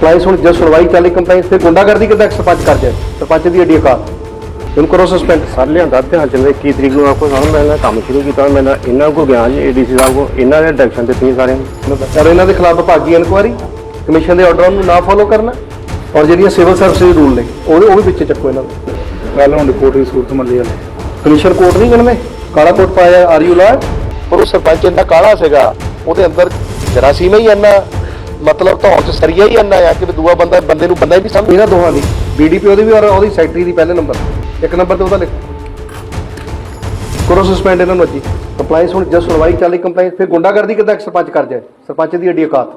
Compliance ਹੁਣ ਜਦ ਸੁਣਵਾਈ ਚੱਲੀ ਕੰਪਲਾਈਂਸ ਤੇ ਗੁੰਡਾਗਰਦੀ ਕਿੱਦਾਂ ਇੱਕ ਸਰਪੰਚ ਕਰ ਜਾਏ ਸਰਪੰਚ ਦੀ ਅੱਡੀ ਔਕਾਤ ਇਹਨੂੰ ਕਰੋ ਸਸਪੈਂਡ ਸਰ ਲਿਆਂਦਾ ਧਿਆਨ ਚ ਮੇਰੇ 21 ਤਰੀਕ ਨੂੰ ਆਪਕੋ ਸਾਨੂੰ ਮੈਂ ਕੰਮ ਸ਼ੁਰੂ ਕੀਤਾ ਮੈਂ ਨਾ- ਇਹਨਾਂ ਕੋ ਗਿਆ ਜੀ ਏਡੀਸੀ ਸਾਹਿਬ ਕੋ ਇਹਨਾਂ ਨੇ ਡਾਇਰੈਕਸ਼ਨ ਦਿੱਤੀ ਸਾਰਿਆਂ ਨੂੰ। ਔਰ ਇਹਨਾਂ ਦੇ ਖਿਲਾਫ ਵਿਭਾਗੀ ਇਨਕੁਆਰੀ ਕਮਿਸ਼ਨ ਦੇ ਆਰਡਰਾਂ ਨੂੰ ਨਾ ਫੋਲੋ ਕਰਨਾ ਔਰ ਜਿਹੜੀਆਂ ਸਿਵਲ ਸਰਵਿਸ ਰੂਲ ਨੇ ਉਹ ਉਹ ਵੀ ਵਿੱਚ ਚੱਕੋ ਇਹਨਾਂ ਦੇ ਕੱਲ ਹੁਣ ਰਿਪੋਰਟ ਦੀ ਸੂਰਤ ਮੱਲੀ ਵਾਲੇ। ਕਮਿਸ਼ਨ ਕੋਟ ਨਹੀਂ ਗਣਦੇ? ਕਾਲਾ ਕੋਟ ਪਾਇਆ ਆਰ ਯੂ ਲਾਇਰ ਪਰ ਉਹ ਸਰਪੰਚ ਇੰਨਾ ਕਾਲਾ ਸੀਗਾ ਉਹਦੇ ਅੰਦਰ ਜਰਾਸੀਮ ਹੀ ਇੰਨਾ। ਮਤਲਬ ਧੌਣ ਚ ਸਰੀਆ ਹੀ ਇੰਨਾ ਆ ਕਿ ਵੀ ਦੂਆ ਬੰਦਾ ਬੰਦੇ ਨੂੰ ਬੰਦਾ ਹੀ ਨਹੀਂ ਸਮਝ ਇਹਨਾਂ ਦੋਹਾਂ ਦੀ ਬੀਡੀਪੀਓ ਦੀ ਵੀ ਔਰ ਉਹਦੀ ਸੈਕਟਰੀ ਦੀ ਪਹਿਲੇ ਨੰਬਰ। ਇੱਕ ਨੰਬਰ ਤੇ ਉਹਦਾ ਲਿਖ। ਕਰੋ ਸਸਪੈਂਡ ਇਹਨਾਂ ਨੂੰ ਅੱਜ ਕੰਪਲਾਈਂਸ ਹੁਣ ਜਦ ਸੁਣਵਾਈ ਚੱਲੀ ਕੰਪਲਾਈਂਸ ਫਿਰ ਗੁੰਡਾਗਰਦੀ ਕਿੱਦਾਂ ਇੱਕ ਸਰਪੰਚ ਕਰ ਜਾਏ? ਸਰਪੰਚ ਦੀ ਅੱਡੀ ਔਕਾਤ।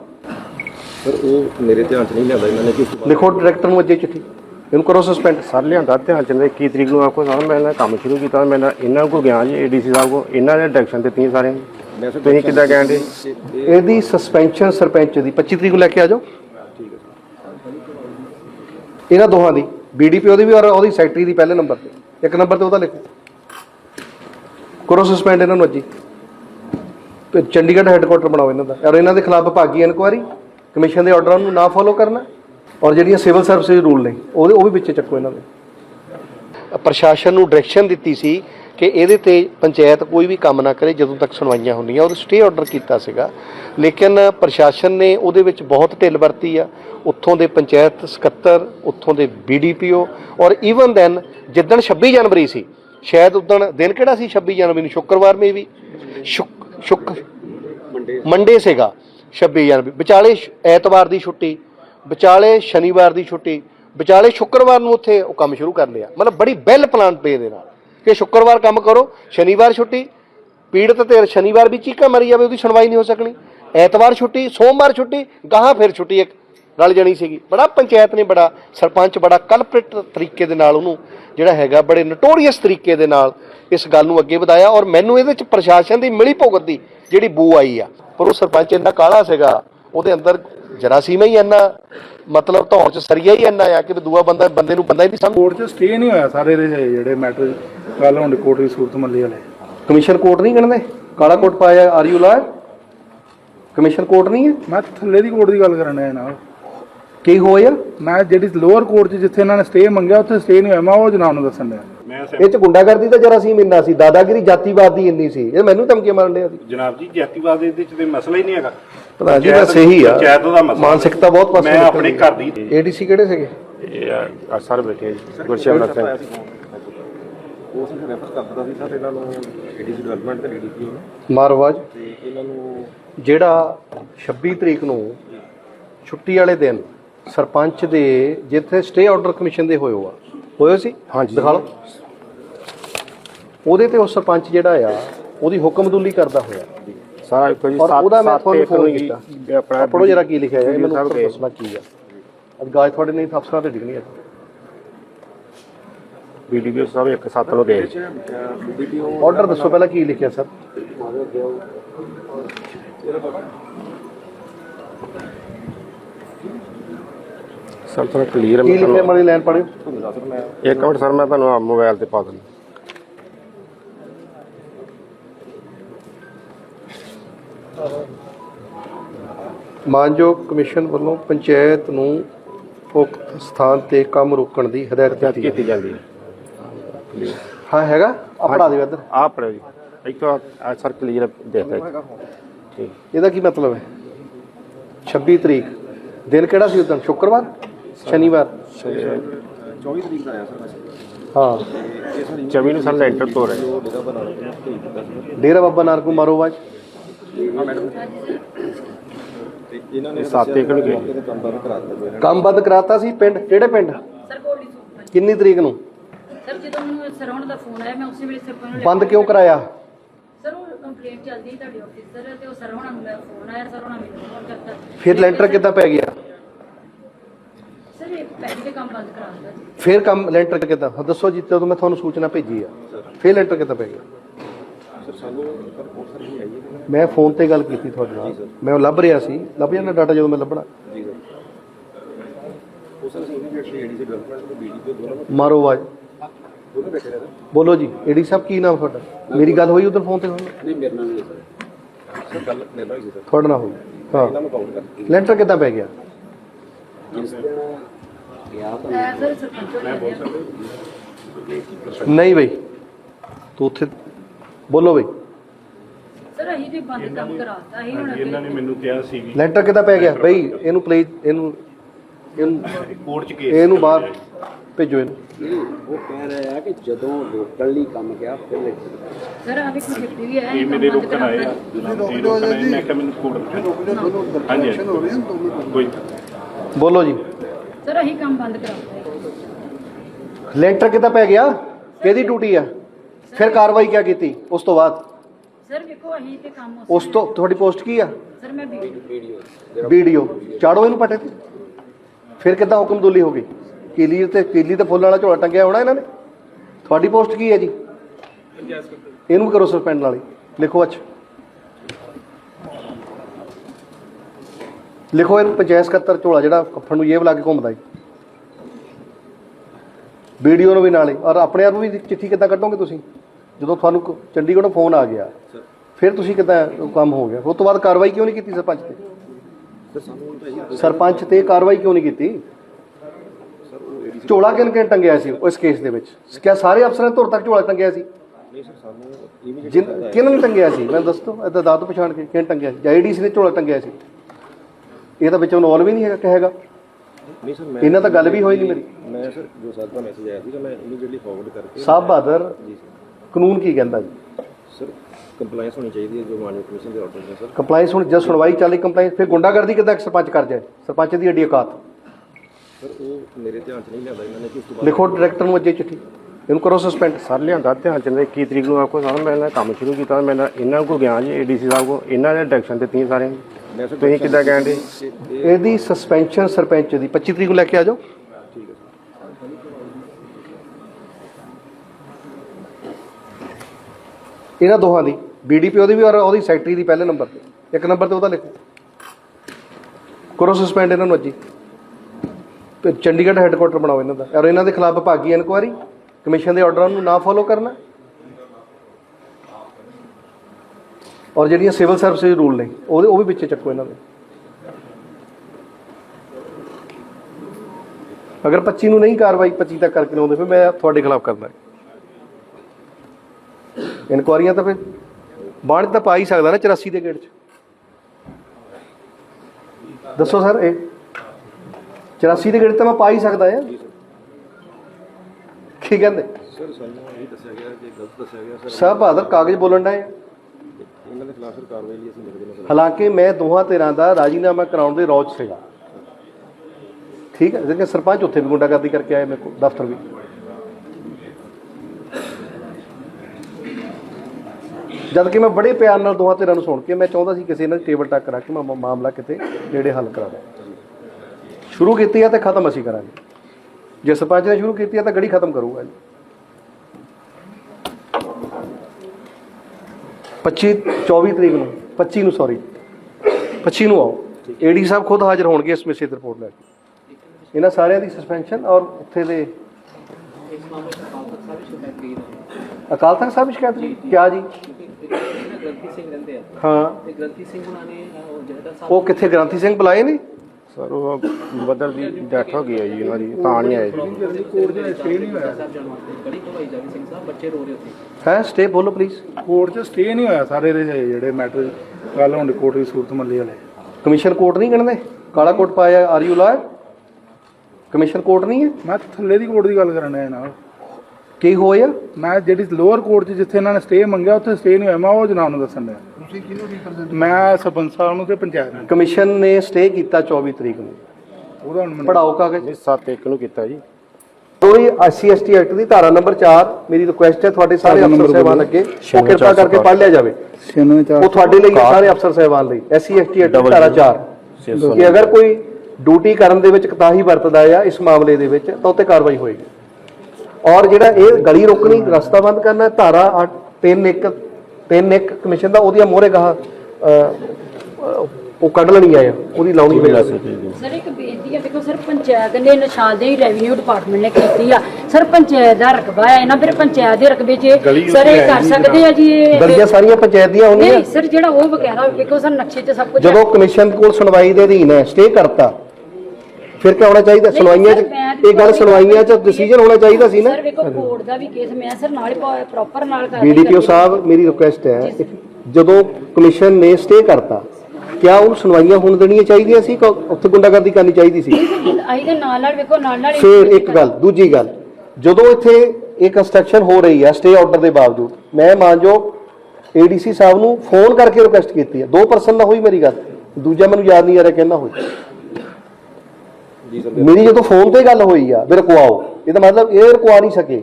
ਸਰ ਉਹ ਮੇਰੇ ਧਿਆਨ ਚ ਨਹੀਂ ਲਿਆਂਦਾ ਇਹਨਾਂ ਨੇ ਕਿ ਲਿਖੋ ਡਾਇਰੈਕਟਰ ਨੂੰ ਅੱਜੇ ਚਿੱਠੀ। ਇਹਨੂੰ ਕਰੋ ਸਸਪੈਂਡ ਸਰ ਲਿਆਂਦਾ ਧਿਆਨ ਚ ਮੇਰੇ 21 ਤਰੀਕ ਨੂੰ ਆਪਕੋ ਸਾਨੂੰ ਮੈਂ ਕੰਮ ਸ਼ੁਰੂ ਕੀਤਾ ਮੈਂ ਨਾ- ਇਹਨਾਂ ਕੋ ਗਿਆ ਜੀ ਏਡੀਸੀ ਸਾਹਿਬ ਕੋ ਇਹਨਾਂ ਨੇ ਡਾਇਰੈਕਸ਼ਨ ਦਿੱਤੀ ਸਾਰਿਆਂ ਨੂੰ। ਤੁਸੀਂ ਕਿੱਦਾਂ ਕਹਿੰਦੇ ਇਹਦੀ ਸਸਪੈਂਸ਼ਨ ਸਰਪੰਚ ਦੀ। 25 ਤਰੀਕ ਨੂੰ ਲੈ ਕੇ ਆ ਜਾਓ। ਇਹਨਾਂ ਦੋਹਾਂ ਦੀ। ਬੀਡੀਪੀਓ ਦੀ ਵੀ ਔਰ ਉਹਦੀ ਸੈਕਟਰੀ ਦੀ ਪਹਿਲੇ ਨੰਬਰ ਤੇ। ਇੱਕ ਨੰਬਰ ਤੇ ਉਹਦਾ ਲਿਖੋ। ਕਰੋ ਸਸਪੈਂਡ ਇਹਨਾਂ ਨੂੰ ਅੱਜ ਹੀ। ਤੇ ਚੰਡੀਗੜ੍ਹ ਹੈੱਡਕੁਆਟਰ ਬਣਾਓ ਇਹਨਾਂ ਦਾ। ਔਰ ਇਹਨਾਂ ਦੇ ਖਿਲਾਫ ਵਿਭਾਗੀ ਇਨਕੁਆਰੀ ਕਮਿਸ਼ਨ ਦੇ ਆਰਡਰਾਂ ਨੂੰ ਨਾ ਫੋਲੋ ਕਰਨਾ। ਔਰ ਜਿਹੜੀਆਂ ਸਿਵਲ ਸਰਵਿਸ ਰੂਲ ਨੇ ਉਹਦੇ ਉਹ ਵੀ ਵਿੱਚ ਚੱਕੋ ਇਹਨਾਂ ਦੇ। ਪ੍ਰਸ਼ਾਸਨ ਨੂੰ ਡਾਇਰੈਕਸ਼ਨ ਦਿੱਤੀ ਸੀ ਕਿ ਇਹਦੇ ਤੇ ਪੰਚਾਇਤ ਕੋਈ ਵੀ ਕੰਮ ਨਾ ਕਰੇ ਜਦੋਂ ਤੱਕ ਸੁਣਵਾਈਆਂ ਹੁੰਦੀਆਂ। ਉਹਦੇ ਸਟੇ ਆਰਡਰ ਕੀਤਾ ਸੀਗਾ। ਲੇਕਿਨ ਪ੍ਰਸ਼ਾਸਨ ਨੇ ਉਹਦੇ ਵਿੱਚ ਬਹੁਤ ਢਿੱਲ ਵਰਤੀ ਆ। ਉੱਥੋਂ ਦੇ ਪੰਚਾਇਤ ਸਕੱਤਰ ਉੱਥੋਂ ਦੇ ਬੀਡੀਪੀਓ ਔਰ ਈਵਨ ਦੈਨ ਜਿੱਦਣ 26 ਜਨਵਰੀ ਸੀ ਸ਼ਾਇਦ ਉਦਣ ਦਿਨ ਕਿਹੜਾ ਸੀ 26 ਜਨਵਰੀ ਨੂੰ? ਸ਼ੁੱਕਰਵਾਰ ਮੇ ਵੀ। ਸ਼ੁੱਕ ਸ਼ੁੱਕ ਮੰਡੇ ਸੀਗਾ 26 ਜਨਵਰੀ। ਵਿਚਾਲੇ ਐਤਵਾਰ ਦੀ ਛੁੱਟੀ ਵਿਚਾਲੇ ਸ਼ਨੀਵਾਰ ਦੀ ਛੁੱਟੀ ਵਿਚਾਲੇ ਸ਼ੁੱਕਰਵਾਰ ਨੂੰ ਉੱਥੇ ਉਹ ਕੰਮ ਸ਼ੁਰੂ ਕਰ ਲਿਆ। ਮਤਲਬ ਬੜੀ ਵੈਲ ਪਲਾਨ ਪੇ ਦੇ ਨਾਲ। ਕਿ ਸ਼ੁੱਕਰਵਾਰ ਕੰਮ ਕਰੋ, ਸ਼ਨੀਵਾਰ ਛੁੱਟੀ, ਪੀੜਤ ਤੇ ਸ਼ਨੀਵਾਰ ਵੀ ਚੀਕਾਂ ਮਰੀ ਜਾਵੇ, ਉਹਦੀ ਸੁਣਵਾਈ ਨਹੀਂ ਹੋ ਸਕਣੀ। ਐਤਵਾਰ ਛੁੱਟੀ, ਸੋਮਵਾਰ ਛੁੱਟੀ, ਗਾਹਾਂ ਫਿਰ ਛੁੱਟੀ ਇੱਕ ਰਲ ਜਾਣੀ ਸੀਗੀ। ਬੜਾ ਪੰਚਾਇਤ ਨੇ ਬੜਾ ਸਰਪੰਚ ਬੜਾ ਕਲਪ੍ਰਿਟ ਤਰੀਕੇ ਦੇ ਨਾਲ ਉਹਨੂੰ ਜਿਹੜਾ ਹੈਗਾ ਬੜੇ ਨਟੋਰੀਅਸ ਤਰੀਕੇ ਦੇ ਨਾਲ ਇਸ ਗੱਲ ਨੂੰ ਅੱਗੇ ਵਧਾਇਆ ਔਰ ਮੈਨੂੰ ਇਹਦੇ ਵਿੱਚ ਪ੍ਰਸ਼ਾਸਨ ਦੀ ਮਿਲੀ ਭੁਗਤ ਦੀ ਜਿਹੜੀ ਬੂ ਆਈ ਆ। ਪਰ ਉਹ ਸਰਪੰਚ ਇੰਨਾ ਕਾਲਾ ਸੀਗਾ। ਉਹਦੇ ਅੰਦਰ ਜਰਾਸੀਮ ਹੀ ਇੰਨਾ ਮਤਲਬ ਧੌਣ ਚ ਸਰੀਆ ਹੀ ਇੰਨਾ ਆ ਕਿ ਦੂਆ ਬੰਦਾ ਬੰਦੇ ਨੂੰ ਬੰਦਾ ਹੀ ਨਹੀਂ ਸਮਝ ਕੋਰਟ 'ਚ ਸਟੇ ਨਹੀਂ ਹੋਇਆ ਸਾਰੇ ਦੇ ਜਿਹੜੇ ਮੈਟਰ ਕੱਲ ਹੁਣ ਰਿਪੋਰਟ ਦੀ ਸੂਰਤ ਮੱਲੀ ਵਾਲੇ। ਕਮਿਸ਼ਨ ਕੋਰਟ ਨਹੀਂ ਗਣਦੇ? ਕਾਲਾ ਕੋਟ ਪਾਇਆ are you lawyer commission court ਨਹੀਂ ਹੈ? ਮੈਂ ਥੱਲੇ ਦੀ ਕੋਰਟ ਦੀ ਗੱਲ ਕਰਨ ਆਇਆ ਨਾਲ। ਕੀ ਹੋਇਆ? ਮੈਂ ਜਿਹੜੀ ਲੋਅਰ ਕੋਰਟ 'ਚ ਜਿੱਥੇ ਇਹਨਾਂ ਨੇ ਸਟੇ ਮੰਗਿਆ ਉੱਥੇ ਸਟੇ ਨਹੀਂ ਹੋਇਆ ਮੈਂ ਉਹ ਜਨਾਬ ਨੂੰ ਦੱਸਣ ਡਿਆ। ਇਹ ਚ ਗੁੰਡਾਗਰਦੀ ਤਾਂ ਜਰਾਸੀਮ ਇੰਨਾ ਸੀ ਦਾਦਾਗਿਰੀ ਜਾਤੀਵਾਦ ਦੀ ਇੰਨੀ ਸੀ ਇਹ ਮੈਨੂੰ ਧਮਕੀਆਂ ਮਾਰਨ ਡਿਆ ਸੀ। ਜਨਾਬ ਜੀ ਜਾਤੀਵਾਦ ਦੇ ਵਿੱਚ ਤੇ ਮਸਲਾ ਹੀ ਨਹੀਂ ਹੈਗਾ। ਪ੍ਰਧਾਨ ਜੀ ਬਸ ਇਹੀ ਆ। ਪੰਚਾਇਤ ਦਾ ਮਸਲਾ। ਮਾਨਸਿਕਤਾ ਬਹੁਤ ਪਾਸੇ ਮੈਂ ਆਪਣੇ ਘਰ ਦੀ ਏਡੀਸੀ ਕਿਹੜੇ ਸੀਗੇ? ਇਹ ਆ ਸਰ ਬੈਠੇ ਜੀ ਗੁਰਸ਼ਰਨ ਸਿੰਘ। ਉਸ ਨੂੰ ਰੈਫਰ ਕਰਦਾ ਸੀ ਸਰ ਇਹਨਾਂ ਨੂੰ ਏਡੀਸੀ ਡਿਵੈਲਪਮੈਂਟ ਤੇ ਡੀਡੀਪੀ ਨੂੰ। ਮਾਰਵਾਜ ਤੇ ਇਹਨਾਂ ਨੂੰ ਜਿਹੜਾ 26 ਤਰੀਕ ਨੂੰ ਛੁੱਟੀ ਵਾਲੇ ਦਿਨ ਸਰਪੰਚ ਦੇ ਜਿੱਥੇ ਸਟੇ ਆਰਡਰ ਕਮਿਸ਼ਨ ਦੇ ਹੋਏ ਹੋ ਆ ਹੋਏ ਸੀ? ਹਾਂਜੀ। ਦਿਖਾ ਲਓ। ਉਹਦੇ ਤੇ ਉਹ ਸਰਪੰਚ ਜਿਹੜਾ ਆ ਉਹਦੀ ਹੁਕਮਦੁਲੀ ਕਰਦਾ ਹੋਇਆ। ਸਾਰਾ ਇੱਕ ਜੀ ਔਰ ਉਹਦਾ ਮੈਂ ਤੁਹਾਨੂੰ ਫੋਨ ਕੀਤਾ। ਆਪਣਾ ਪੜੋ ਜਰਾ ਕੀ ਲਿਖਿਆ ਹੈ ਮੈਨੂੰ ਉੱਪਰ। ਦੱਸਣਾ ਕੀ ਆ ਅੱਜ ਗਾਜ ਤੁਹਾਡੇ ਨਹੀਂ ਅਫਸਰਾਂ ਤੇ ਡਿਗਣੀ ਅੱਜ ਵੀਡੀਓ ਸਾਹਿਬ ਇੱਕ ਸੱਤ ਨੂੰ ਗਏ। ਆਰਡਰ ਦੱਸੋ ਪਹਿਲਾਂ ਕੀ ਲਿਖਿਆ ਸਰ? ਸਰ ਥੋੜਾ ਕਲੀਅਰ ਕੀ ਲਿਖਿਆ ਮਾੜੀ ਲਾਈਨ ਪੜਿਓ ਇੱਕ ਮਿੰਟ ਸਰ ਮੈਂ ਤੁਹਾਨੂੰ ਮੋਬਾਈਲ ਤੇ ਪਾ ਦਿੰਦਾ। ਮਾਨਯੋਗ ਕਮਿਸ਼ਨ ਵੱਲੋਂ ਪੰਚਾਇਤ ਨੂੰ ਉਕਤ ਸਥਾਨ ਤੇ ਕੰਮ ਰੋਕਣ ਦੀ ਹਦਾਇਤ ਦਿੱਤੀ ਕੀਤੀ ਜਾਂਦੀ ਹੈ। ਹਾਂ ਹੈਗਾ? ਆਪਣਾ ਦੇ ਇੱਧਰ। ਆਹ ਪੜਿਓ ਜੀ ਇੱਕ ਆ ਸਰ ਕਲੀਅਰ ਦੇਖਦਾ ਜੀ ਇਹਦਾ ਕੀ ਮਤਲਬ ਹੈ? 26 ਤਰੀਕ। ਦਿਨ ਕਿਹੜਾ ਸੀ ਉਦੋਂ? ਸ਼ੁੱਕਰਵਾਰ? ਸ਼ਨੀਵਾਰ? 24 ਤਰੀਕ ਦਾ ਆਇਆ ਸਰ ਹਾਂ। ਚਵੀ ਨੂੰ ਸਰ ਲੈਂਟਰ ਤੋਂ ਰਹੇ ਡੇਰਾ ਬਾਬਾ ਨਾਨਕ ਮਾਰੋਵਾਜ ਹਾਂ ਮੈਡਮ ਤੇ ਇਹਨਾਂ ਨੇ ਸੱਤ ਏਕੜ ਗਏ। ਕੰਮ ਬਾਰੇ ਕਰਾ ਦਿੱਤਾ ਇਹਨਾਂ ਕੰਮ ਬੰਦ ਕਰਾਤਾ ਸੀ ਪਿੰਡ? ਕਿਹੜੇ ਪਿੰਡ? ਸਰ ਕੋਲੀ ਸੂਪ ਕਿੰਨੀ ਤਰੀਕ ਨੂੰ? ਸਰ ਜਦੋਂ ਮੈਨੂੰ ਸਰਵਣ ਦਾ ਫੋਨ ਆਇਆ ਮੈਂ ਉਸੇ ਵੇਲੇ ਸਰਪੰਚ ਨੂੰ ਬੰਦ ਕਿਉਂ ਕਰਾਇਆ? ਸਰ ਉਹ ਕੰਪਲੇਂਟ ਚੱਲਦੀ ਹੈ ਤੁਹਾਡੇ ਆਫਿਸ ਸਰ ਤੇ ਉਹ ਸਰਵਣਾ ਨੂੰ ਮੇਰਾ ਫੋਨ ਆਇਆ ਸਰਵਣਾ ਮੈਨੂੰ ਫੋਨ ਕਰਤਾ ਫਿਰ ਲੈਂਟਰ ਕਿੱਦਾਂ ਪੈ ਗਿਆ? ਸਰ ਇਹ ਪੈਸੇ ਦੇ ਕੰਮ ਬੰਦ ਕਰਾ ਦਿੱਤਾ ਜੀ। ਫਿਰ ਕੰਮ ਲੈਂਟਰ ਕਿੱਦਾਂ? ਹਾਂ, ਦੱਸੋ ਜੀ ਜਦੋਂ ਮੈਂ ਤੁਹਾਨੂੰ ਸੂਚਨਾ ਭੇਜੀ ਆ ਫਿਰ ਲੈਂਟਰ ਕਿੱਦਾਂ ਪੈ ਗਿਆ? ਸਰ ਸਾਨੂੰ ਰਿਪੋਰਟ ਸਰ ਹੀ ਆਈ ਹੈ ਮੈਂ ਫੋਨ ਤੇ ਗੱਲ ਕੀਤੀ ਤੁਹਾਡੇ ਨਾਲ। ਮੈਂ ਉਹ ਲੱਭ ਰਿਹਾ ਸੀ। ਲੱਭ ਜਾਣਾ ਡਾਟਾ ਜਦੋਂ ਮੈਂ ਲੱਭਣਾ। ਜੀ ਸਰ। ਉਹ ਸਰ ਅਸੀਂ ਇਮੀਡੀਏਟਲੀ ਏਡੀਸੀ ਡਿਵੈਲਪਮੈਂਟ ਤੇ ਡੀਡੀਪੀ ਦੋਨੋਂ ਨੂੰ ਮਾਰੋ ਆਵਾਜ਼। ਦੋਨੋਂ ਬੈਠੇ ਰਹੇ। ਸਰ ਬੋਲੋ ਜੀ। ਏਡੀ ਸਾਹਿਬ ਕੀ ਨਾਮ ਤੁਹਾਡਾ? ਮੇਰੀ ਗੱਲ ਹੋਈ ਉਧਰ ਫੋਨ ਤੇ ਹੋਈ ਨਹੀਂ ਮੇਰੇ ਨਾਲ ਨਹੀਂ ਸਰ। ਸਰ ਗੱਲ ਮੇਰੇ ਨਾਲ ਹੀ ਸੀ ਸਰ। ਤੁਹਾਡੇ ਨਾਲ ਹੋਈ। ਹਾਂ। ਇਹਨਾਂ ਨੂੰ ਕਾਊਂਟ ਕਰ ਲੈਂਟਰ ਕਿੱਦਾਂ ਪੈ ਗਿਆ? ਜਾਂਦੇ। ਨਹੀਂ ਬਈ। ਤੂੰ ਉੱਥੇ ਬੋਲੋ ਬਈ। ਸਰ ਅਸੀਂ ਤੇ ਬੰਦ ਕੰਮ ਕਰਾਤਾ ਅਸੀਂ ਹੁਣ ਇਹਨਾਂ ਨੇ ਮੈਨੂੰ ਕਿਹਾ ਸੀ ਵੀ ਲੈਂਟਰ ਕਿੱਦਾਂ ਪੈ ਗਿਆ? ਬਈ ਇਹਨੂੰ ਪਲੀਜ਼ ਇਹਨੂੰ ਇਹਨੂੰ ਕੋਰਟ 'ਚ ਕੇਸ ਇਹਨੂੰ ਬਾਹਰ ਭੇਜੋ ਇਹਨੂੰ। ਉਹ ਕਹਿ ਰਿਹਾ ਕਿ ਜਦੋਂ ਰੋਕਣ ਲਈ ਕੰਮ ਗਿਆ ਫਿਰ ਲਿਖ ਸਰ ਆ ਵੀ ਕੋਈ ਡਿਪਟੀ ਵੀ ਹੈ ਇਹ ਮੇਰੇ ਰੋਕਣ ਆਏ ਆ। ਤੁਸੀਂ ਰੋਕਣ ਆਏ ਮੈਂ ਕਿਹਾ ਮੈਨੂੰ ਕੋਰਟ ਹਾਂਜੀ ਹਾਂਜੀ। ਕੋਈ ਬੋਲੋ ਜੀ। ਸਰ ਅਸੀਂ ਕੰਮ ਬੰਦ ਕਰਾਤਾ ਲੈਂਟਰ ਕਿੱਦਾਂ ਪੈ ਗਿਆ? ਕਿਹਦੀ ਡਿਊਟੀ ਆ? ਫਿਰ ਕਾਰਵਾਈ ਕਿਆ ਕੀਤੀ? ਉਸ ਤੋਂ ਬਾਅਦ? ਸਰ ਵੇਖੋ ਅਸੀਂ ਤੇ ਕੰਮ ਉਸ ਤੋਂ ਤੁਹਾਡੀ ਪੋਸਟ ਕੀ ਆ? ਸਰ ਮੈਂ ਵੀਡੀਓ ਵੀਡੀਓ ਚਾੜੋ ਇਹਨੂੰ ਪਟੇ ਤੇ। ਫਿਰ ਕਿੱਦਾਂ ਹੁਕਮਦੁਲੀ ਹੋ ਗਈ? ਕੀਲੀ ਤੇ ਕੀਲੀ ਤੇ ਫੁੱਲ ਵਾਲਾ ਝੋਲਾ ਟੰਗਿਆ ਹੋਣਾ ਇਹਨਾਂ ਨੇ? ਤੁਹਾਡੀ ਪੋਸਟ ਕੀ ਹੈ ਜੀ? ਇਹਨੂੰ ਕਰੋ ਸਸਪੈਂਡ ਨਾਲੇ ਲਿਖੋ ਅੱਛਾ ਲਿਖੋ ਇਹਨੂੰ ਪੰਚਾਇਤ ਸਕੱਤਰ ਝੋਲਾ ਜਿਹੜਾ ਕੱਫਣ ਨੂੰ ਜੇਬ ਲਾ ਕੇ ਘੁੰਮਦਾ ਹੈ ਵੀਡੀਓ ਨੂੰ ਵੀ ਨਾਲੇ ਔਰ ਆਪਣੇ ਆਪ ਨੂੰ ਵੀ ਚਿੱਠੀ ਕਿੱਦਾਂ ਕੱਢੋਗੇ ਤੁਸੀਂ? ਜਦੋਂ ਤੁਹਾਨੂੰ ਕ- ਚੰਡੀਗੜ੍ਹੋਂ ਫੋਨ ਆ ਗਿਆ ਫਿਰ ਤੁਸੀਂ ਕਿੱਦਾਂ ਕੰਮ ਹੋ ਗਿਆ? ਉਸ ਤੋਂ ਬਾਅਦ ਕਾਰਵਾਈ ਕਿਉਂ ਨਹੀਂ ਕੀਤੀ ਸਰਪੰਚ ਤੇ? ਸਰਪੰਚ ਤੇ ਕਾਰਵਾਈ ਕਿਉਂ ਨਹੀਂ ਕੀਤੀ? ਝੋਲਾ ਕਿਨ ਕਿਨ ਟੰਗਿਆ ਸੀ ਉਸ ਕੇਸ ਦੇ ਵਿੱਚ? ਕਿਆ ਸਾਰੇ ਅਫਸਰਾਂ ਨੇ ਧੁਰ ਤੱਕ ਝੋਲਾ ਟੰਗਿਆ ਸੀ? ਨਹੀਂ ਸਰ ਸਾਨੂੰ ਜਿਨ ਕਿਹਨਾਂ ਨੇ ਟੰਗਿਆ ਸੀ? ਮੈਂ ਦੱਸ ਦੋ ਇਹਦਾ ਦਾਤ ਪਛਾਣ ਕੇ ਕਿਹਨ ਟੰਗਿਆ ਸੀ? ਆਈਡੀਸੀ ਨੇ ਝੋਲਾ ਟੰਗਿਆ ਸੀ? ਇਹ ਤਾਂ ਵਿੱਚ ਇਨਵੋਲਵ ਹੀ ਨਹੀਂ ਹੈਗਾ ਕਹੇਗਾ ਨਹੀਂ ਸਰ ਮੈਂ ਇਹਨਾਂ ਤਾਂ ਗੱਲ ਵੀ ਹੋਈ ਨਹੀਂ ਮੇਰੀ। ਮੈਂ ਸਰ ਜੋ ਦਾ ਮੈਸੇਜ ਆਇਆ ਸੀ ਤਾਂ ਮੈਂ ਇਮੀਡੀਏਟਲੀ ਫਾਰਵਰਡ ਕਰਕੇ ਸਾਹਿਬ ਬਹਾਦਰ ਜੀ ਸਰ। ਕਾਨੂੰਨ ਕੀ ਕਹਿੰਦਾ ਜੀ? ਸਰ ਕੰਪਲਾਈਂਸ ਹੋਣੀ ਚਾਹੀਦੀ ਹੈ ਜੋ ਮਾਨਯੋਗ ਕਮਿਸ਼ਨ ਦੇ ਆਰਡਰ ਨੇ ਸਰ ਕੰਪਲਾਈਂਸ ਹੁਣ ਜਦ ਸੁਣਵਾਈ ਚੱਲੀ ਕੰਪਲਾਈਂਸ ਫਿਰ ਗੁੰਡਾਗਰਦੀ ਕਿੱਦਾਂ ਇੱਕ ਸਰਪੰਚ ਕਰ ਜਾਏ? ਸਰਪੰਚ ਦੀ ਅੱਡੀ ਔਕਾਤ। ਸਰ ਉਹ ਮੇਰੇ ਧਿਆਨ 'ਚ ਨਹੀਂ ਲਿਆਂਦਾ ਇਹਨਾਂ ਨੇ ਕਿ ਉਸ ਤੋਂ ਬਾਅਦ ਲਿਖੋ ਡਾਇਰੈਕਟਰ ਨੂੰ ਅੱਜੇ ਚਿੱਠੀ। ਇਹਨੂੰ ਕਰੋ ਸਸਪੈਂਡ ਸਰ ਲਿਆਂਦਾ ਧਿਆਨ ਚ ਨਹੀਂ 21 ਤਰੀਕ ਨੂੰ ਆਪਕੋ ਸਰ ਮੈਂ ਨਾ ਕੰਮ ਸ਼ੁਰੂ ਕੀਤਾ ਮੈਂ ਨਾ ਇਹਨਾਂ ਕੋਲ ਗਿਆ ਜੀ ਏਡੀਸੀ ਸਾਹਿਬ ਕੋ ਇਹਨਾਂ ਨੇ ਡਾਇਰੈਕਸ਼ਨ ਦਿੱਤੀਆਂ ਸਾਰਿਆਂ ਨੂੰ। ਤੁਸੀਂ ਕਿੱਦਾਂ ਕਹਿੰਦੇ ਇਹਦੀ ਸਸਪੈਂਸ਼ਨ ਸਰਪੰਚ ਦੀ। 25 ਤਰੀਕ ਨੂੰ ਲੈ ਕੇ ਆ ਜਾਓ ਠੀਕ ਹੈ ਸਰ ਇਹਨਾਂ ਦੋਹਾਂ ਦੀ ਬੀਡੀਪੀਓ ਦੀ ਵੀ ਔਰ ਉਹਦੀ ਸੈਕਟਰੀ ਦੀ ਪਹਿਲੇ ਨੰਬਰ ਤੇ। ਇੱਕ ਨੰਬਰ ਤੇ ਉਹਦਾ ਲਿਖੋ। ਕਰੋ ਸਸਪੈਂਡ ਇਹਨਾਂ ਨੂੰ ਅੱਜ ਹੀ। ਤੇ ਚੰਡੀਗੜ੍ਹ ਹੈੱਡਕੁਆਟਰ ਬਣਾਓ ਇਹਨਾਂ ਦਾ। ਔਰ ਇਹਨਾਂ ਦੇ ਖਿਲਾਫ ਵਿਭਾਗੀ ਇਨਕੁਆਇਰੀ ਕਮਿਸ਼ਨ ਦੇ ਆਰਡਰਾਂ ਨੂੰ ਨਾ ਫੋਲੋ ਕਰਨਾ। ਔਰ ਜਿਹੜੀਆਂ ਸਿਵਲ ਸਰਵਿਸ ਰੂਲ ਨੇ, ਉਹਦੇ ਉਹ ਵੀ ਵਿੱਚੇ ਚੱਕੋ ਇਹਨਾਂ ਦੇ। ਅਗਰ 25 ਨੂੰ ਨਹੀਂ ਕਾਰਵਾਈ 25 ਤੱਕ ਕਰਕੇ ਲਾਉਂਦੇ, ਫਿਰ ਮੈਂ ਤੁਹਾਡੇ ਖਿਲਾਫ ਕਰਦਾ। ਇਨਕੁਆਰੀਆਂ ਤਾਂ ਫਿਰ ਬਾਣ ਤਾਂ ਪਾ ਹੀ ਸਕਦਾ ਨਾ 84 ਦੇ ਗੇੜ 'ਚ। ਦੱਸੋ ਸਰ ਇਹ 84 ਦੇ ਗੇੜ ਤਾਂ ਮੈਂ ਪਾ ਹੀ ਸਕਦਾ ਆ। ਕੀ ਕਹਿੰਦੇ? ਸਰ ਸਾਨੂੰ ਇਹ ਦੱਸਿਆ ਗਿਆ ਕਿ ਗਲਤ ਦੱਸਿਆ ਗਿਆ ਸਰ। ਸਾਹਿਬ ਬਹਾਦਰ ਕਾਗਜ਼ ਬੋਲਣ ਦਾ ਹੈ ਇਹਨਾਂ ਦੇ ਖਿਲਾਫ ਸਰ ਕਾਰਵਾਈ ਲਈ ਅਸੀਂ ਲਿਖਦੇ ਨੇ ਸਰ ਹਾਲਾਂਕਿ ਮੈਂ ਦੋਹਾਂ ਧਿਰਾਂ ਦਾ ਰਾਜੀਨਾਮਾ ਕਰਾਉਣ ਦੇ ਰੌਚ ਸੀਗਾ। ਠੀਕ ਹੈ ਜਿਵੇਂ ਸਰਪੰਚ ਉੱਥੇ ਵੀ ਗੁੰਡਾਗਰਦੀ ਕਰਕੇ ਆਏ ਮੇਰੇ ਕੋਲ ਦਫ਼ਤਰ ਵੀ। ਜਦ ਕਿ ਮੈਂ ਬੜੇ ਪਿਆਰ ਨਾਲ ਦੋਹਾਂ ਧਿਰਾਂ ਨੂੰ ਸੁਣ ਕੇ ਮੈਂ ਚਾਹੁੰਦਾ ਸੀ ਕਿਸੇ ਨਾਲ ਟੇਬਲ ਟਾਕ ਕਰਾ ਕੇ ਮੈਂ ਮਾ- ਮਾਮਲਾ ਕਿਤੇ ਨੇੜੇ ਹੱਲ ਕਰਾ ਦਾਂ ਸ਼ੁਰੂ ਕੀਤੀ ਆ ਤੇ ਖਤਮ ਅਸੀਂ ਕਰਾਂਗੇ। ਜੇ ਸਰਪੰਚ ਨੇ ਸ਼ੁਰੂ ਕੀਤੀ ਆ ਤਾਂ ਗੜੀ ਖਤਮ ਕਰੂਗਾ ਜੀ। 25 24 ਤਰੀਕ ਨੂੰ 25 ਨੂੰ ਸੌਰੀ 25 ਨੂੰ ਆਓ। ਏਡੀ ਸਾਹਿਬ ਖੁਦ ਹਾਜ਼ਰ ਹੋਣਗੇ ਇਸ ਮਿਸੇ ਦੀ ਰਿਪੋਰਟ ਲੈ ਕੇ। ਇਹਨਾਂ ਸਾਰਿਆਂ ਦੀ ਸਸਪੈਂਸ਼ਨ ਔਰ ਉੱਥੇ ਦੇ ਅਕਾਲ ਤਖਤ ਸਾਹਿਬ ਸ਼ਿਕਾਇਤ ਜੀ ਕਿਆ ਜੀ? ਗ੍ਰੰਥੀ ਸਿੰਘ ਰਹਿੰਦੇ ਆ। ਹਾਂ। ਤੇ ਗ੍ਰੰਥੀ ਸਿੰਘ ਉਹਨਾਂ ਨੇ ਅਹ, ਉਹ ਜਿਹੜਾ ਸਾਹਿਬ ਉਹ ਕਿੱਥੇ ਗ੍ਰਾਂਥੀ ਸਿੰਘ ਬੁਲਾਏ ਨੇ ਸਰ ਉਹ ਬਦਲ ਦੀ ਡੈਥ ਹੋ ਗਈ ਹੈ ਜੀ ਉਹਨਾਂ ਦੀ ਤਾਂ ਨਹੀਂ ਆਏ ਜੀ। ਕੋਰਟ ਦੇ ਸਟੇ ਨਹੀਂ ਹੋਇਆ। ਸਾਹਿਬ ਜਾਣ ਵਾਸਤੇ ਬੜੀ ਘਬਰਾਈ ਜਾਵੇ ਸਿੰਘ ਸਾਹਿਬ ਬੱਚੇ ਰੋ ਰਹੇ ਉੱਥੇ। ਹੈ ਸਟੇ ਬੋਲੋ ਪਲੀਜ਼ ਕੋਰਟ 'ਚ ਸਟੇ ਨਹੀਂ ਹੋਇਆ ਸਾਰੇ ਦੇ ਜਿਹੜੇ ਮੈਟਰ ਗੱਲ ਹੁਣ ਕੋਰਟ ਦੀ ਸੂਰਤ ਮੱਲੀ ਵਾਲੇ। ਕਮਿਸ਼ਨ ਕੋਰਟ ਨਹੀਂ ਗਣਦੇ? ਕਾਲਾ ਕੋਟ ਪਾਇਆ are you lawyer commission court ਨਹੀਂ ਹੈ? ਮੈਂ ਥੱਲੇ ਦੀ ਕੋਰਟ ਦੀ ਗੱਲ ਕਰਨ ਆਇਆ ਨਾਲ। ਕੀ ਹੋਇਆ? ਮੈਂ ਜਿਹੜੀ ਲੋਅਰ ਕੋਰਟ 'ਚ ਜਿੱਥੇ ਇਹਨਾਂ ਨੇ ਸਟੇ ਮੰਗਿਆ ਉੱਥੇ ਸਟੇ ਨਹੀਂ ਹੋਇਆ। ਮੈਂ ਉਹ ਜਨਾਬ ਨੂੰ ਦੱਸਣ ਡਿਆ। ਤੁਸੀਂ ਕਿਹਨੂੰ ਰਿਪਰੈਜ਼ੈਂਟ ਮੈਂ ਸਰਪੰਚ ਸਾਹਿਬ ਨੂੰ ਤੇ ਪੰਚਾਇਤ ਨੂੰ। ਕਮਿਸ਼ਨ ਨੇ ਸਟੇ ਕੀਤਾ 24 ਤਰੀਕ ਨੂੰ। ਉਹਦਾ ਹੁਣ ਮੈਨੂੰ ਪੜਾਓ ਕਾਗਜ਼। ਨਹੀਂ 7 ਇੱਕ ਨੂੰ ਕੀਤਾ ਜੀ। ਕੋਈ ਐਸਸੀ ਐਸਟੀ ਐਕਟ ਦੀ ਧਾਰਾ ਨੰਬਰ 4 ਮੇਰੀ ਰਿਕੁਐਸਟ ਹੈ ਤੁਹਾਡੇ ਸਾਰੇ ਅਫਸਰ ਸਾਹਿਬਾਨ। ਅੱਗੇ। ਉਹ ਕਿਰਪਾ ਕਰਕੇ ਪੜ੍ਹ ਲਿਆ ਜਾਵੇ। ਉਹ ਤੁਹਾਡੇ ਲਈ ਸਾਰੇ ਅਫਸਰ ਸਾਹਿਬਾਨ ਲਈ। ਐਸਸੀ ਐਸਟੀ ਐਕਟ ਦੀ ਧਾਰਾ 4 ਕਿ ਅਗਰ ਕੋਈ ਡਿਊਟੀ ਕਰਨ ਦੇ ਵਿੱਚ ਕਤਾਹੀ ਵਰਤਦਾ ਆ ਇਸ ਮਾਮਲੇ ਦੇ ਵਿੱਚ ਤਾਂ ਉੱਤੇ ਕਾਰਵਾਈ ਹੋਏਗੀ। ਔਰ ਜਿਹੜਾ ਇਹ ਗਲੀ ਰੋਕਣੀ ਰਸਤਾ ਬੰਦ ਕਰਨਾ ਧਾਰਾ 3 1 3 1 ਕਮਿਸ਼ਨ ਦਾ ਉਹਦੀਆਂ ਮੋਹਰੇ ਗਾਹ ਉਹ ਕੱਢ ਲੈਣੀ ਆ ਉਹਦੀ ਲਾਉਣੀ ਪਈ ਸਰ ਇੱਕ ਬੇਨਤੀ ਹੈ ਦੇਖੋ ਸਰ ਪੰਚਾਇਤ ਨੇ ਨਿਸ਼ਾਨਦੇਹੀ ਰੈਵਨਿਊ ਡਿਪਾਰਟਮੈਂਟ ਨੇ ਕੀਤੀ ਆ। ਸਰ ਪੰਚਾਇਤ ਦਾ ਰਕਬਾ ਹੈ ਇਹਨਾਂ ਫਿਰ ਪੰਚਾਇਤ ਦੇ ਰਕਬੇ 'ਚ ਸਰ ਇਹ ਕਰ ਸਕਦੇ ਆ ਜੀ ਇਹ ਗਲੀਆਂ ਸਾਰੀਆਂ ਪੰਚਾਇਤ ਦੀਆਂ ਹੋਣਗੀਆਂ। ਨਹੀਂ ਸਰ ਜਿਹੜਾ ਉਹ ਵਗੈਰਾ ਵੇਖੋ ਸਰ ਨਕਸ਼ੇ 'ਚ ਸਭ ਕੁਝ ਜਦੋਂ ਕਮਿਸ਼ਨ ਕੋਲ ਸੁਣਵਾਈ ਦੇ ਅਧੀਨ ਹੈ ਸਟੇ ਕਰਤਾ ਫਿਰ ਕਿਆ ਹੋਣਾ ਚਾਹੀਦਾ? ਸੁਣਵਾਈਆਂ 'ਚ ਇਹ ਗੱਲ ਸੁਣਵਾਈਆਂ 'ਚ ਡਿਸੀਜਨ ਹੋਣਾ ਚਾਹੀਦਾ ਸੀ ਨਾ? ਸਰ ਵੇਖੋ ਕੋਰਟ ਦਾ ਵੀ ਕੇਸ ਮੈਂ ਸਰ ਨਾਲ ਪ੍ਰੋਪਰ ਨਾਲ ਕਰ ਬੀਡੀਪੀਓ ਸਾਹਿਬ ਮੇਰੀ ਰਿਕੁਐਸਟ ਹੈ ਜਦੋਂ ਕਮਿਸ਼ਨ ਨੇ ਸਟੇ ਕਰਤਾ ਕਿਆ ਉਹਨੂੰ ਸੁਣਵਾਈਆਂ ਹੋਣ ਦੇਣੀਆਂ ਚਾਹੀਦੀਆਂ ਸੀ ਕਿ ਉੱਥੇ ਗੁੰਡਾਗਰਦੀ ਕਰਨੀ ਚਾਹੀਦੀ ਸੀ? ਆਈ ਦੇ ਨਾਲ ਨਾਲ ਵੇਖੋ ਨਾਲ ਨਾਲ ਫਿਰ ਇੱਕ ਗੱਲ ਦੂਜੀ ਗੱਲ ਜਦੋਂ ਇੱਥੇ ਇਹ ਕੰਸਟਰਕਸ਼ਨ ਹੋ ਰਹੀ ਹੈ ਸਟੇ ਆਰਡਰ ਦੇ ਬਾਵਜੂਦ ਮੈਂ ਮਾਨਯੋਗ ਏਡੀਸੀ ਸਾਹਿਬ ਨੂੰ ਫੋਨ ਕਰਕੇ ਰਿਕੁਐਸਟ ਕੀਤੀ ਹੈ ਦੋ ਪਰਸਨ ਨਾਲ ਹੋਈ ਮੇਰੀ ਗੱਲ ਦੂਜਾ ਮੈਨੂੰ ਯਾਦ ਨਹੀਂ ਆ ਰਿਹਾ ਕਿੰਨਾ ਹੋਈ ਮੇਰੀ ਜਦੋਂ ਫੋਨ ਤੇ ਗੱਲ ਹੋਈ ਆ ਵੀ ਰਕਵਾਓ ਇਹਦਾ ਮਤਲਬ ਇਹ ਰਕਵਾ ਨਹੀਂ ਸਕੇ।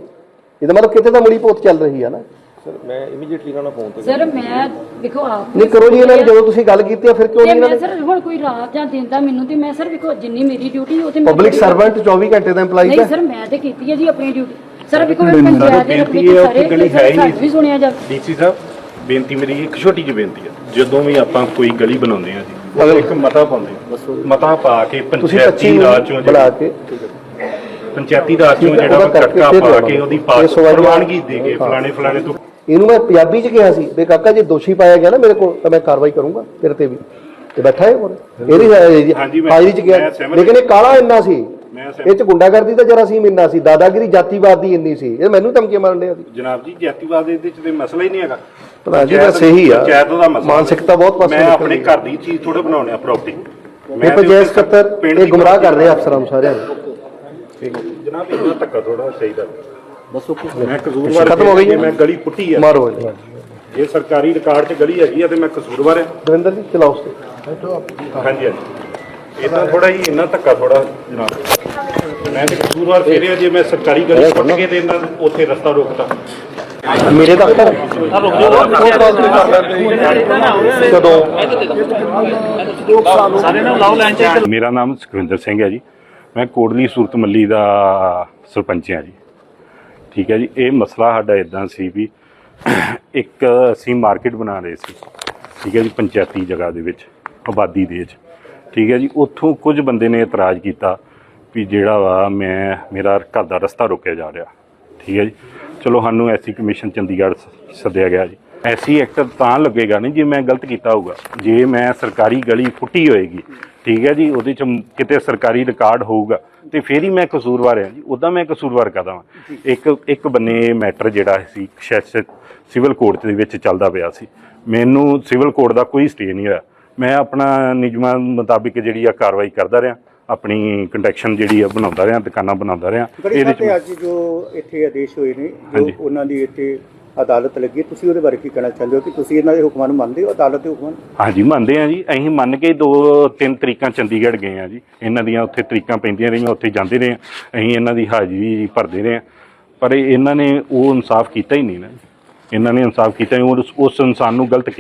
ਇਹਦਾ ਮਤਲਬ ਕਿਤੇ ਤਾਂ ਮੁੜੀ ਪੋਤ ਚੱਲ ਰਹੀ ਆ ਨਾ। ਸਰ ਮੈਂ ਇਮੀਡੀਏਟਲੀ ਇਹਨਾਂ ਨਾਲ ਫੋਨ ਤੇ ਸਰ ਮੈਂ ਵੇਖੋ ਆਪ ਨਹੀਂ ਕਰੋ ਜੀ ਇਹਨਾਂ ਨੇ ਜਦੋਂ ਤੁਸੀਂ ਗੱਲ ਕੀਤੀ ਆ ਫਿਰ ਕਿਉਂ ਨਹੀਂ ਇਹਨਾਂ ਮੈਂ ਨੇ? ਸਰ ਹੁਣ ਕੋਈ ਰਾਤ ਜਾਂ ਦਿਨ ਦਾ ਮੈਨੂੰ ਤੇ ਮੈਂ ਸਰ ਵੇਖੋ ਜਿੰਨੀ ਮੇਰੀ ਡਿਊਟੀ ਉਹ ਤੇ ਮੇਰੀ ਪਬਲਿਕ ਸਰਵੈਂਟ 24 ਘੰਟੇ ਦਾ EMPLOYE ਨਹੀਂ ਹੈ ਸਰ ਮੈਂ ਤੇ ਕੀਤੀ ਹੈ ਜੀ ਆਪਣੀ ਡਿਊਟੀ ਸਰ ਵੇਖੋ ਦੇ ਸਾਰੇ ਸਾਡੇ ਵੀ ਸੁਣਿਆ ਜਾ ਡੀਸੀ ਸਾਹਿਬ ਬੇਨਤੀ ਮੇਰੀ ਇੱਕ ਛੋਟੀ ਜਿਹੀ ਬੇਨਤੀ ਹੈ ਜਦੋਂ ਵੀ ਆਪਾਂ ਕੋਈ ਗਲੀ ਬਣਾਉਂਦੇ ਆ ਜੀ ਉਹ ਇੱਕ ਮਤਾ ਪਾਉਂਦੇ ਆ ਮਤਾ ਪਾ ਕੇ ਤੁਸੀਂ ਪੰਚਾਇਤੀ 25 ਰਾਜ ਚੋਂ ਬੁਲਾ ਜਿਹੜਾ- ਕੇ ਪੰਚਾਇਤੀ ਰਾਜ ਚੋਂ ਠੀਕ ਹੈ, ਜਿਹੜਾ ਉਹਦਾ ਵਾ ਕਰਕੇ ਕਟਕਾ ਫਿਰ ਪਾ ਲਿਆਵਾਂਗੇ। ਕੇ ਉਹਦੀ ਇਹ ਪਾਸ ਸਵਾਲ ਜਵਾਬ- ਪ੍ਰਵਾਨਗੀ ਦੇ ਕੇ ਹਾਂ। ਫਲਾਣੇ ਫਲਾਣੇ ਤੋਂ ਇਹਨੂੰ ਮੈਂ ਪੰਜਾਬੀ ਚ ਕਿਹਾ ਸੀ ਵੀ ਕਾਕਾ ਜੇ ਦੋਸ਼ੀ ਪਾਇਆ ਗਿਆ ਨਾ ਮੇਰੇ ਕੋਲ ਤਾਂ ਮੈਂ ਕਾਰਵਾਈ ਕਰੂੰਗਾ ਤੇਰੇ ਤੇ ਵੀ। ਤੇ ਬੈਠਾ ਹੈ ਇਹਦੀ ਹਾਜ਼ਰੀ ਚ ਗਿਆ ਲੇਕਿਨ ਇਹ ਕਾਲਾ ਇੰਨਾ ਸੀ ਮੈਂ ਇਹ ਚ ਗੁੰਡਾਗਰਦੀ ਤਾਂ ਜਰਾ ਸੀ ਇੰਨਾ ਸੀ ਦਾਦਾਗਿਰੀ ਜਾਤੀਵਾਦ ਦੀ ਇੰਨੀ ਸੀ। ਇਹ ਮੈਨੂੰ ਧਮਕੀਆਂ ਮਾਰਨ ਡਿਆ ਸੀ। ਜਨਾਬ ਜੀ ਜਾਤੀਵਾਦ ਦੇ ਵਿੱਚ ਤੇ ਮਸਲਾ ਹੀ ਨਹੀਂ ਹੈਗਾ। ਪ੍ਰਧਾਨ ਜੀ ਬਸ ਇਹੀ ਆ। ਪੰਚਾਇਤ ਦਾ ਮਸਲਾ। ਮਾਨਸਿਕਤਾ ਬਹੁਤ ਪਾਸੇ ਮੈਂ ਨਿਕਲ ਆਪਣੇ ਗਈ। ਘਰ ਦੀ ਚੀਜ਼ ਥੋੜਾ ਬਣਾਉਣੀ ਆ ਪ੍ਰਾਪਰਟੀ ਇਹ ਪੰਚਾਇਤ ਸਕੱਤਰ ਇਹ ਗੁੰਮਰਾਹ ਕਰ ਰਹੇ ਆ ਅਫਸਰਾਂ ਨੂੰ ਸਾਰਿਆਂ ਨੂੰ। ਜਨਾਬ ਇਹਨਾਂ ਧੱਕਾ ਥੋੜਾ ਚਾਹੀਦਾ। ਦੱਸੋ ਮੈਂ ਕਸੂਰਵਾਰ ਖਤਮ ਹੋ ਗਈ ਜੀ। ਮੈਂ ਗਲੀ ਪੁੱਟੀ ਆ। ਮਾਰੋ ਇਹਨੂੰ। ਇਹ ਸਰਕਾਰੀ ਰਿਕਾਰਡ 'ਚ ਗਲੀ ਹੈਗੀ ਆ ਤੇ ਮੈਂ ਕਸੂਰਵਾਰ ਆ। ਦਵਿੰਦਰ ਜੀ ਚਲਾਓ ਉਸ ਤੇ ਹਾਂਜੀ ਹਾਂਜੀ। ਇਦਾਂ ਥੋੜਾ ਹੀ ਇੰਨਾ ਧੱਕਾ ਥੋੜਾ ਜਨਾਬ। ਮੈਂ ਤੇ ਕਸੂਰਵਾਰ ਫੇਰਿਆ ਜੇ ਮੈਂ ਸਰਕਾਰੀ ਗਲੀ ਪੁੱਟ ਕੇ ਤੇ ਇਹਨਾਂ ਉੱਥੇ ਰਸਤਾ ਰੋਕਤਾ। ਮੇਰੇ ਦਫ਼ਤਰ? ਕਦੋਂ? ਮੇਰਾ ਨਾਮ ਸੁਖਵਿੰਦਰ ਸਿੰਘ ਹੈ ਜੀ। ਮੈਂ ਕੋਟਲੀ ਸੂਰਤ ਮੱਲੀ ਦਾ ਸਰਪੰਚ ਹਾਂ ਜੀ। ਠੀਕ ਹੈ ਜੀ ਇਹ ਮਸਲਾ ਸਾਡਾ ਇਦਾਂ ਸੀ ਵੀ ਇੱਕ ਅਸੀਂ ਮਾਰਕੀਟ ਬਣਾ ਰਹੇ ਸੀ। ਠੀਕ ਹੈ ਜੀ ਪੰਚਾਇਤੀ ਜਗ੍ਹਾ ਦੇ ਵਿੱਚ ਆਬਾਦੀ ਦੇ ਵਿੱਚ। ਠੀਕ ਹੈ ਜੀ, ਉੱਥੋਂ ਕੁਝ ਬੰਦੇ ਨੇ ਇਤਰਾਜ਼ ਕੀਤਾ ਵੀ ਜਿਹੜਾ ਵਾ ਮੈਂ, ਮੇਰਾ ਘਰ ਦਾ ਰਸਤਾ ਰੋਕਿਆ ਜਾ ਰਿਹਾ। ਠੀਕ ਹੈ ਜੀ। ਚਲੋ ਸਾਨੂੰ ਐਸੀ ਕਮਿਸ਼ਨ ਚੰਡੀਗੜ੍ਹ ਸੱਦਿਆ ਗਿਆ ਜੀ। ਐਸੀ ਐਕਟ ਤਾਂ ਲੱਗੇਗਾ ਨਹੀਂ ਜੇ ਮੈਂ ਗਲਤ ਕੀਤਾ ਹੋਊਗਾ। ਜੇ ਮੈਂ ਸਰਕਾਰੀ ਗਲੀ ਫੁੱਟੀ ਹੋਏਗੀ, ਠੀਕ ਹੈ ਜੀ, ਉਹਦੇ ਚ ਕਿਤੇ ਸਰਕਾਰੀ ਰਿਕਾਰਡ ਹੋਊਗਾ, ਤੇ ਫੇਰ ਹੀ ਮੈਂ ਕਸੂਰਵਾਰ ਹਾਂ ਜੀ। ਉਦਾਂ ਮੈਂ ਕਸੂਰਵਾਰ ਕਹਦਾ ਵਾਂ? ਇੱਕ ਇੱਕ ਬੰਨੇ ਮੈਟਰ ਜਿਹੜਾ ਸੀ ਸੈਸ਼ਨ ਸਿਵਲ ਕੋਰਟ ਦੇ ਵਿੱਚ ਚੱਲਦਾ ਪਿਆ ਸੀ। ਮੈਨੂੰ ਸਿਵਲ ਕੋਰਟ ਦਾ ਕੋਈ ਸਟੇ ਨਹੀਂ ਹੋਇਆ ਮੈਂ ਆਪਣਾ ਨਿਯਮਾਂ ਮੁਤਾਬਿਕ ਜਿਹੜੀ ਆ ਕਾਰਵਾਈ ਕਰਦਾ ਰਿਹਾ ਆਪਣੀ ਕੰਟੈਕਸ਼ਨ ਜਿਹੜੀ ਆ ਬਣਾਉਂਦਾ ਰਿਹਾ ਦੁਕਾਨਾਂ ਬਣਾਉਂਦਾ ਰਿਹਾ ਇਹਦੇ ਚ ਅੱਜ ਜੋ ਇੱਥੇ ਆਦੇਸ਼ ਹੋਏ ਨੇ ਜੋ। ਉਹਨਾਂ ਦੀ ਇੱਥੇ ਅਦਾਲਤ ਲੱਗੀ ਤੁਸੀਂ ਉਹਦੇ ਬਾਰੇ ਕੀ ਕਹਿਣਾ ਚਾਹੁੰਦੇ ਹੋ ਕਿ ਤੁਸੀਂ ਇਹਨਾਂ ਦੇ ਹੁਕਮਾਂ ਨੂੰ ਮੰਨਦੇ ਹੋ ਅਦਾਲਤ ਦੇ ਹੁਕਮਾਂ ਨੂੰ ਹਾਂਜੀ ਮੰਨਦੇ ਆ ਜੀ ਅਸੀਂ ਮੰਨ ਕੇ ਦੋ ਤਿੰਨ ਤਰੀਕਾਂ ਚੰਡੀਗੜ੍ਹ ਗਏ ਆ ਜੀ ਇਹਨਾਂ ਦੀਆਂ ਉੱਥੇ ਤਰੀਕਾਂ ਪੈਂਦੀਆਂ ਰਹੀਆਂ ਉੱਥੇ ਜਾਂਦੇ ਰਹੇ। ਅਸੀਂ ਇਹਨਾਂ ਦੀ ਹਾਜ਼ਰੀ ਭਰਦੇ ਰਹੇ। ਪਰ ਇਹ- ਇਹਨਾਂ ਨੇ ਉਹ ਇਨਸਾਫ ਕੀਤਾ ਹੀ ਨਹੀਂ ਨਾ ਇਹਨਾਂ ਨੇ ਇਨਸਾਫ ਕੀਤਾ। ਉਸ ਉਸ ਇਨਸਾਨ ਨੂੰ ਗਲਤ ਕਿਹਾ